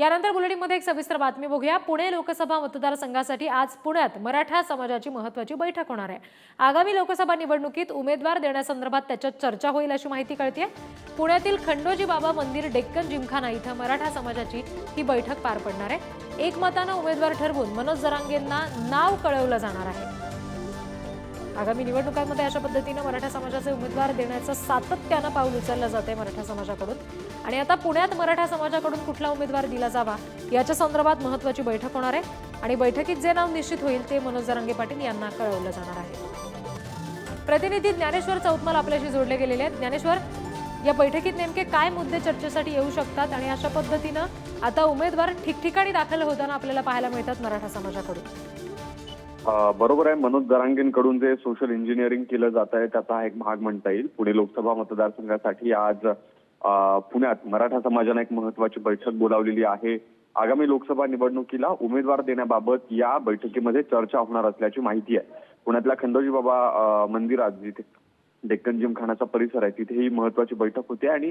यानंतर बुलेटिनमध्ये एक सविस्तर बातमी बघूया. पुणे लोकसभा मतदारसंघासाठी आज पुण्यात मराठा समाजाची महत्वाची बैठक होणार आहे. आगामी लोकसभा निवडणुकीत उमेदवार देण्यासंदर्भात त्याच्यात चर्चा होईल अशी माहिती कळते पुण्यातील खंडोजी बाबा मंदिर डेक्कन जिमखाना इथं मराठा समाजाची ही बैठक पार पडणार आहे. एकमतानं उमेदवार ठरवून मनोज जरांगेंना नाव कळवलं जाणार आहे. आगामी निवडणुकांमध्ये अशा पद्धतीनं मराठा समाजाचे उमेदवार देण्याचं सातत्यानं पाऊल उचललं जाते मराठा समाजाकडून. आणि आता पुण्यात मराठा समाजाकडून कुठला उमेदवार दिला जावा याच्या संदर्भात महत्वाची बैठक होणार आहे. आणि बैठकीत जे नाव निश्चित होईल ते मनोज जरांगे पाटील यांना कळवलं जाणार आहे. प्रतिनिधी ज्ञानेश्वर चौतमल आपल्याशी जोडले गेलेले आहेत. ज्ञानेश्वर या बैठकीत नेमके काय मुद्दे चर्चेसाठी येऊ शकतात? आणि अशा पद्धतीनं आता उमेदवार ठिकठिकाणी दाखल होताना आपल्याला पाहायला मिळतात मराठा समाजाकडून. बरोबर आहे. मनोज दरांगेंकडून जे सोशल इंजिनिअरिंग केलं जात आहे त्याचा हा एक भाग म्हणता येईल. पुणे लोकसभा मतदारसंघासाठी आज पुण्यात मराठा समाजाने एक महत्वाची बैठक बोलावलेली आहे. आगामी लोकसभा निवडणुकीला उमेदवार देण्याबाबत या बैठकीमध्ये चर्चा होणार असल्याची माहिती आहे. पुण्यातल्या खंडोजी बाबा मंदिरात जिथे डेक्कन जिमखानाचा परिसर आहे. तिथे ही महत्वाची बैठक होते आणि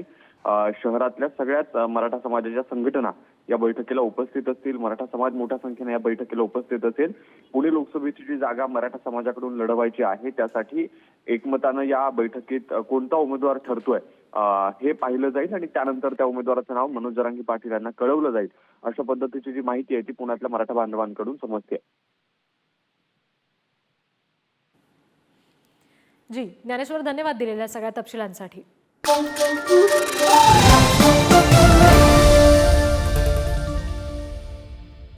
शहरातल्या सगळ्याच मराठा समाजाच्या संघटना या बैठकीला उपस्थित असतील मराठा समाज मोठ्या संख्येने या बैठकीला उपस्थित असेल पुणे लोकसभेची जी जागा मराठा समाजाकडून लढवायची आहे त्यासाठी एकमतानं या बैठकीत कोणता उमेदवार ठरतोय हे पाहिलं जाईल आणि त्यानंतर त्या उमेदवाराचं नाव मनोज जरांगी पाटील यांना कळवलं जाईल. अशा पद्धतीची जी माहिती आहे ती पुण्यातल्या मराठा बांधवांकडून समजते. जी ज्ञानेश्वर धन्यवाद दिलेल्या सगळ्या तपशिलांसाठी.